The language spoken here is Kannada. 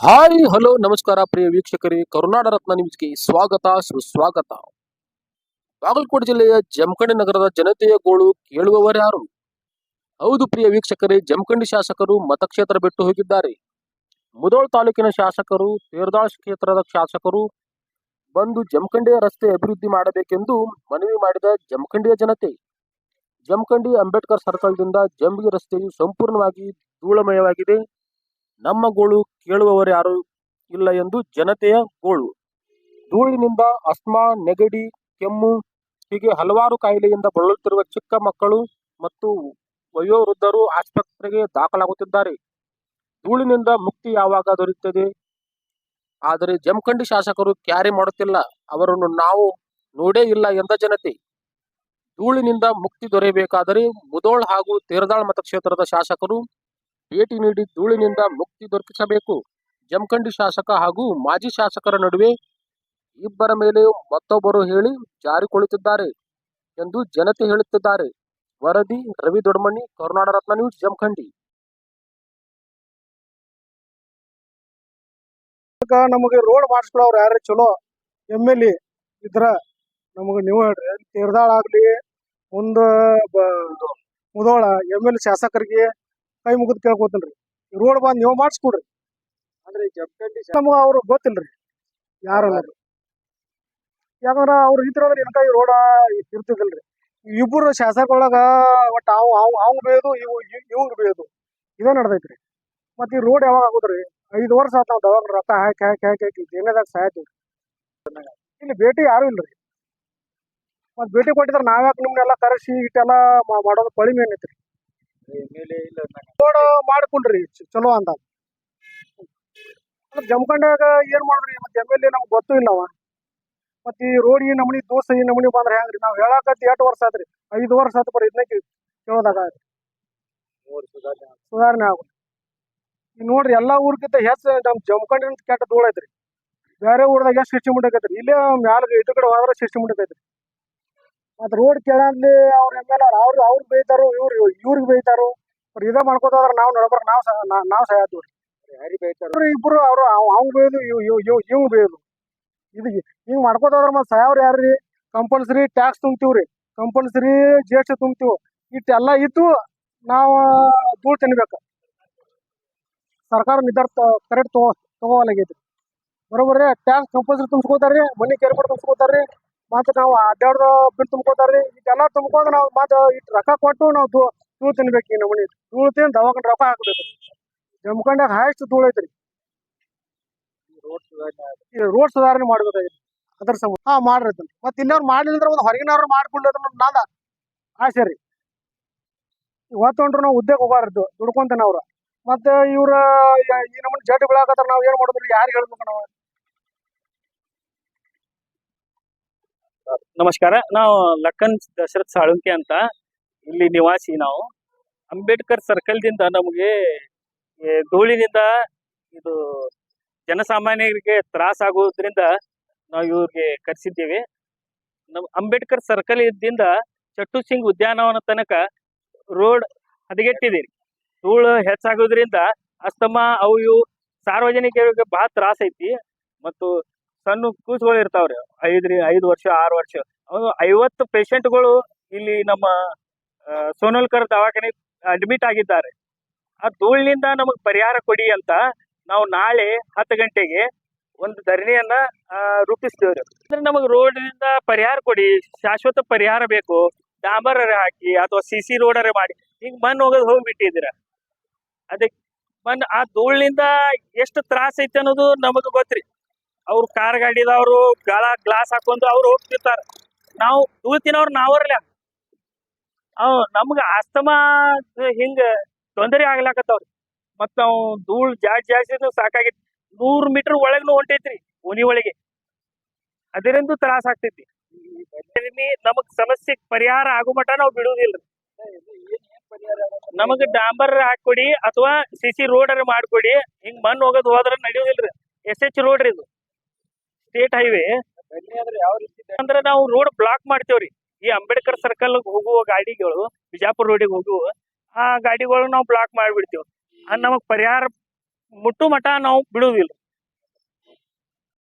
ಹಾಯ್, ಹಲೋ, ನಮಸ್ಕಾರ ಪ್ರಿಯ ವೀಕ್ಷಕರೇ. ಕರುನಾಡ ರತ್ನ ನ್ಯೂಸ್ಗೆ ಸ್ವಾಗತ, ಸುಸ್ವಾಗತ. ಬಾಗಲಕೋಟೆ ಜಿಲ್ಲೆಯ ಜಮಖಂಡಿ ನಗರದ ಜನತೆಯ ಗೋಳು ಕೇಳುವವರ್ಯಾರು ಹೌದು ಪ್ರಿಯ ವೀಕ್ಷಕರೇ, ಜಮಖಂಡಿ ಶಾಸಕರು ಮತಕ್ಷೇತ್ರ ಬಿಟ್ಟು ಹೋಗಿದ್ದಾರೆ. ಮುದೋಳ್ ತಾಲೂಕಿನ ಶಾಸಕರು, ತೇರ್ದಾಳ್ ಕ್ಷೇತ್ರದ ಶಾಸಕರು ಬಂದು ಜಮಖಂಡಿಯ ರಸ್ತೆ ಅಭಿವೃದ್ಧಿ ಮಾಡಬೇಕೆಂದು ಮನವಿ ಮಾಡಿದ ಜಮಖಂಡಿಯ ಜನತೆ. ಜಮಖಂಡಿ ಅಂಬೇಡ್ಕರ್ ಸರ್ಕಲ್ದಿಂದ ಜಂಬಿಗೆ ರಸ್ತೆಯು ಸಂಪೂರ್ಣವಾಗಿ ಧೂಳಮಯವಾಗಿದೆ. ನಮ್ಮ ಗೋಳು ಕೇಳುವವರು ಯಾರು ಇಲ್ಲ ಎಂದು ಜನತೆಯ ಗೋಳು. ಧೂಳಿನಿಂದ ಅಸ್ಮಾ, ನೆಗಡಿ, ಕೆಮ್ಮು ಹೀಗೆ ಹಲವಾರು ಕಾಯಿಲೆಯಿಂದ ಬಳಲುತ್ತಿರುವ ಚಿಕ್ಕ ಮಕ್ಕಳು ಮತ್ತು ವಯೋವೃದ್ಧರು ಆಸ್ಪತ್ರೆಗೆ ದಾಖಲಾಗುತ್ತಿದ್ದಾರೆ. ಧೂಳಿನಿಂದ ಮುಕ್ತಿ ಯಾವಾಗ ದೊರೆಯುತ್ತದೆ? ಆದರೆ ಜಮಖಂಡಿ ಶಾಸಕರು ಕ್ಯಾರಿ ಮಾಡುತ್ತಿಲ್ಲ. ಅವರನ್ನು ನಾವು ನೋಡೇ ಇಲ್ಲ ಎಂದ ಜನತೆ. ಧೂಳಿನಿಂದ ಮುಕ್ತಿ ದೊರೆಯಬೇಕಾದರೆ ಮುದೋಳ್ ಹಾಗೂ ತೇರದಾಳ್ ಮತಕ್ಷೇತ್ರದ ಶಾಸಕರು ಭೇಟಿ ನೀಡಿ ಧೂಳಿನಿಂದ ಮುಕ್ತಿ ದೊರಕಿಸಬೇಕು. ಜಮಖಂಡಿ ಶಾಸಕ ಹಾಗೂ ಮಾಜಿ ಶಾಸಕರ ನಡುವೆ ಇಬ್ಬರ ಮೇಲೆ ಮತ್ತೊಬ್ಬರು ಹೇಳಿ ಜಾರಿಕೊಳ್ಳುತ್ತಿದ್ದಾರೆ ಎಂದು ಜನತೆ ಹೇಳುತ್ತಿದ್ದಾರೆ. ವರದಿ, ರವಿ ದೊಡ್ಮಣಿ ಕರುನಾಡ ರತ್ನ ನ್ಯೂಸ್, ಜಮಖಂಡಿ. ನಮಗೆ ರೋಡ್ ಮಾಡಿಸ್ಕೊಳ್ಳೋರು ಯಾರು ಚಲೋ ಎಂ ಎಲ್ ಎ ಇದ್ರ ನಮಗೆ ನೀವು ಹೇಳ್ರಿ. ತೀರ್ದಾಳ ಆಗ್ಲಿ, ಮುಂದ ಮುದೋಳ ಎಂ ಎಲ್ ಶಾಸಕರಿಗೆ ಕೈ ಮುಗಿದು ಕೇಳ್ಕೊತನ್ರಿ ರೋಡ್ ಬಂದ್ ನೀವು ಮಾಡಿಸ್ಕೊಡ್ರಿ. ಅಂದ್ರೆ ಜಮಖಂಡಿ ನಮಗ ಅವ್ರು ಗೊತ್ತಿಲ್ರಿ. ಯಾರು ಯಾಕಂದ್ರೆ ಅವ್ರು ಇದ್ರಂದ್ರೆ ಇನ್ಕ ಈ ರೋಡ ಇರ್ತಿದಿಲ್ರಿ ಇಬ್ಬರು ಶಾಸಕರೊಳಗ ಒಟ್ಟ ಅವ್ ಅವ್ ಅವಂಗ್ ಬೇಯೋದು ಇವ್ ಇವಂಗ್ ಬೇಯೋದು ಇದೇ ನಡ್ದೈತ್ರಿ. ಮತ್ ಈ ರೋಡ್ ಯಾವಾಗ ಆಗುದ್ರಿ? ಐದು ವರ್ಷ ಆತ ದವಾಗ ರೊಕ್ಕ ಹಾಕಿ ಹಾಕಿ ಹಾಕಿ ಹಾಕಿ ಜೀವನದಾಗ ಸಾಯ್ತೀವಿ ಇಲ್ಲಿ ಭೇಟಿ ಯಾರು ಇಲ್ರಿ? ಮತ್ ಭೇಟಿ ಕೊಟ್ಟಿದ್ರೆ ನಾವ್ಯಾಕ ನಿಮ್ನೆಲ್ಲ ಕರೆಸಿ, ಇಟ್ಟೆಲ್ಲ ಮಾಡೋದು ಕಡಿಮೆ ಏನೈತ್ರಿ? ರೋಡ್ ಮಾಡ್ಕೊಂಡ್ರಿ ಚಲೋ ಅಂತ ಜಮಖಂಡ್ಯಾಗ ಏನ್ ಮಾಡ್ರಿ ಮತ್ತೆ ಎಂ ಎಲ್ ಎ ನಮ್ಗೆ ಗೊತ್ತೂ ಇಲ್ಲವ. ಮತ್ ಈ ರೋಡ್ ಈ ನಮೂನಿ ದೋಸ ಈ ನಮೂನಿ ಬಂದ್ರೆ ಹೆಂಗ್ರಿ? ನಾವ್ ಹೇಳಕತ್ತಿ ಎಟ್ ವರ್ಷ ಆತ್ರಿ? ಐದ್ ವರ್ಷ ಆತ್ ಬರ್ರಿ ಇದನ್ನ ಕೇಳೋದಾಗ ಸುಧಾರಣೆ ಆಗ ಈಗ ನೋಡ್ರಿ ಎಲ್ಲಾ ಊರ್ಕಿಂತ ಹೆಚ್ಚು ನಮ್ ಜಮಖಂಡಿ ಕೆಟ್ಟ ಧೂಳ ಐತ್ರಿ. ಬೇರೆ ಊರ್ದಾಗ ಎಷ್ಟು ಸಿಸ್ಟಮ್ ಐತ್ರಿ ಇಲ್ಲೇ ಮ್ಯಾಲ ಇಟ್ಟು ಕಡೆ ಹೋದ್ರ ಸಿಸ್ಟಮ್ ಐತ್ರಿ ಮತ್ ರೋಡ್ ಕೇಳಂದ್ಲಿ ಅವ್ರ ಎಂ ಎಲ್ ಆರ್ ಅವ್ರ ಅವ್ರ ಬೈತಾರು ಇವ್ರು ಇವ್ರಿಗೆ ಬೈತಾರು. ಅವ್ರು ಇದ ಮಾಡ್ಕೋತ ಹೋದ್ರ ನಾವ್ ನಡ್ಬರ್ಕ್ ನಾವ್ ನಾವ್ ಸಾಯತ್ತೀವ್ರಿ ಇಬ್ರು ಅವ್ರು ಅವ್ನ್ ಬೈದು ಇವ್ ಇವ್ ಇವ್ ಬೈದು. ಬೇಯೋದು ಇದು ಹಿಂಗ್ ಮಾಡ್ಕೋತ ಹೋದ್ರ ಮತ್ ಸಾಯವ್ರ ಯಾರ್ರಿ? ಕಂಪಲ್ಸರಿ ಟ್ಯಾಕ್ಸ್ ತುಂಬ್ತೀವ್ರಿ. ಕಂಪಲ್ಸರಿ ಜಿ ಎಸ್ ಟಿ ತುಂಬ್ತೀವಿ. ಇಟ್ಟೆಲ್ಲ ಇತ್ತು ನಾವು ಧೂಳ್ ತಿನ್ಬೇಕು. ಸರ್ಕಾರ ನಿರ್ಧಾರ ಕರೆಕ್ಟ್ ತಗೋ ತಗೋಲಾಗೈತಿ ಬರೋಬರ್ರಿ ಟ್ಯಾಕ್ಸ್ ಕಂಪಲ್ಸರಿ ತುಂಬಿಸ್ಕೋತಾರ್ರಿ ಮನಿ ಕೇರ್ಪಡ್ ತುಂಬಿಸ್ಕೋತಾರ್ರಿ, ಮತ್ತೆ ನಾವು ಅಡ್ಡಾಡ್ದ ಬಿಲ್ ತುಂಬ್ಕೋತಾರ್ರಿ, ಇದೆಲ್ಲ ತುಂಬ್ಕೊಂಡು ನಾವು ಮತ್ತೆ ಇಟ್ಟು ರೊಕ್ಕ ಕೊಟ್ಟು ನಾವು ಧೂಳು ತಿನ್ಬೇಕು ಈ ನಮೂನಿ. ಧೂಳು ತಿಂದು ದವಾಖಾನೆ ರೊಕ್ಕ ಹಾಕ್ಬೇಕು ಜಮಖಂಡ್ಯಾಗ ಹೈಯೆಸ್ಟ್ ಧೂಳು ಐತ್ರಿ. ರೋಡ್ ಸುಧಾರಣೆ ಮಾಡ್ಬೇಕಾಗಿತ್ತು ಅದ್ರ ಸಮ ಹಾ, ಮಾಡ್ರಿ ಮತ್ತೆ ಇನ್ನವ್ರು ಮಾಡಲಿಲ್ಲ ಅಂದ್ರೆ ಒಂದು ಹೊರಗಿನವ್ರು ಮಾಡ್ಕೊಂಡು ನಾದ ಆಸೆ ರೀ. ಇವತ್ತೊಂಡ್ರು ನಾವು ಉದ್ಯೋಗ ಹೋಗಾರದ್ದು ದುಡ್ಕೊಂತಾನೆ ಅವ್ರ. ಮತ್ತೆ ಇವ್ರ, ಈ ನಮ್ಮ ಜಡ್ ಬೀಳಾಕತ್ತಾರ, ನಾವ್ ಏನ್ ಮಾಡಿದ್ರು? ಯಾರು ಹೇಳ್ಬೇಕು ನಾವು? ನಮಸ್ಕಾರ, ನಾವು ಲಕ್ಕನ್ ದಶರಥ್ ಸಾಳುಂಕೆ ಅಂತ. ಇಲ್ಲಿ ನಿವಾಸಿ ನಾವು. ಅಂಬೇಡ್ಕರ್ ಸರ್ಕಲ್ ದಿಂದ ನಮಗೆ ಧೂಳಿನಿಂದ ಇದು ಜನಸಾಮಾನ್ಯರಿಗೆ ಆಗುವುದರಿಂದ ನಾವು ಇವ್ರಿಗೆ ಕರೆಸಿದ್ದೀವಿ. ನಮ್ಮ ಅಂಬೇಡ್ಕರ್ ಸರ್ಕಲ್ ಇದ್ದಿಂದ ಚಟ್ಟು ಸಿಂಗ್ ಉದ್ಯಾನವನ ತನಕ ರೋಡ್ ಹದಗೆಟ್ಟಿದೆ ಧೂಳು ಹೆಚ್ಚಾಗೋದ್ರಿಂದ ಅಸ್ತಮ, ಅವು ಇವು ಸಾರ್ವಜನಿಕರಿಗೆ ಬಹಳ ತ್ರಾಸ ಐತಿ ಮತ್ತು ಸಣ್ಣ ಕೂಸುಗಳು ಇರ್ತಾವ್ರಿ. ಐದ್ರಿ, ಐದು ವರ್ಷ, ಆರು ವರ್ಷ. ಅವು ಐವತ್ತು ಪೇಷಂಟ್ಗಳು ಇಲ್ಲಿ ನಮ್ಮ ಸೋನಲ್ಕರ್ ದವಾಖಾನೆ ಅಡ್ಮಿಟ್ ಆಗಿದ್ದಾರೆ. ಆ ಧೂಳಿನಿಂದ ನಮಗೆ ಪರಿಹಾರ ಕೊಡಿ ಅಂತ ನಾವು ನಾಳೆ ಹತ್ತು ಗಂಟೆಗೆ ಒಂದು ಧರಣಿಯನ್ನ ರೂಪಿಸ್ತೇವ್ರಿ. ಅಂದ್ರೆ ನಮಗೆ ರೋಡ್ನಿಂದ ಪರಿಹಾರ ಕೊಡಿ, ಶಾಶ್ವತ ಪರಿಹಾರ ಬೇಕು. ಡಾಂಬರ್ ಹಾಕಿ ಅಥವಾ ಸಿ ಸಿ ರೋಡರೇ ಮಾಡಿ. ಹಿಂಗ್ ಮಣ್ಣು ಹೋಗೋದು ಹೋಗ್ಬಿಟ್ಟಿದ್ದೀರ? ಅದಕ್ಕೆ ಮಣ್ಣು ಆ ಧೂಳಿನಿಂದ ಎಷ್ಟು ತ್ರಾಸ ಐತೆ ಅನ್ನೋದು ನಮಗೆ ಗೊತ್ತ್ರಿ. ಅವ್ರು ಕಾರ್ ಗಾಡಿದವರು, ಗಾಳ, ಗ್ಲಾಸ್ ಹಾಕೊಂಡು ಅವ್ರು ಹೋಗ್ತಿರ್ತಾರ. ನಾವು ಧೂಳ್ ತಿನ್ನೋರು ನಾವರ್ಲ ಅವ್ ನಮ್ಗ ಅಸ್ತಮಾ ಹಿಂಗ ತೊಂದರೆ ಆಗ್ಲಾಕತ್ತವ್ರಿ. ಮತ್ ನಾವು ಧೂಳ್ ಜಾಸ್ತಿ ಜಾಸ್ತಿ ಸಾಕಾಗೈತಿ. ನೂರ್ ಮೀಟರ್ ಒಳಗ್ನು ಹೊಂಟೈತ್ರಿ ಓನಿ ಒಳಗೆ. ಅದರಿಂದ ತ್ರಾಸ ಆಗ್ತೈತಿ. ನಮಗ್ ಸಮಸ್ಯೆ ಪರಿಹಾರ ಆಗೋ ಮಟ್ಟ ನಾವು ಬಿಡುದಿಲ್ರಿ. ನಮಗ್ ಡಾಂಬರ್ ಹಾಕೊಡಿ ಅಥವಾ ಸಿ ಸಿ ರೋಡ್ ಅರ ಮಾಡ್ಕೊಡಿ. ಹಿಂಗ್ ಮಣ್ಣು ಹೋಗೋದು ಹೋದ್ರ ನಡೆಯೋದಿಲ್ರಿ. ಎಸ್ ಎಚ್ ರೋಡ್ ರೀ ಇದು. State highway. ಅಂದ್ರೆ ನಾವು ರೋಡ್ ಬ್ಲಾಕ್ ಮಾಡ್ತೇವ್ರಿ. ಈ ಅಂಬೇಡ್ಕರ್ ಸರ್ಕಲ್ ಹೋಗುವ ಗಾಡಿಗಳು, ಬಿಜಾಪುರ್ ರೋಡಿಗೆ ಹೋಗುವ ಆ ಗಾಡಿಗಳು ನಾವು ಬ್ಲಾಕ್ ಮಾಡ್ಬಿಡ್ತೇವೆ. ಅದ್ ನಮಗ್ ಪರಿಹಾರ ಮುಟ್ಟು ಮಟ ನಾವು ಬಿಡುವುದಿಲ್ಲ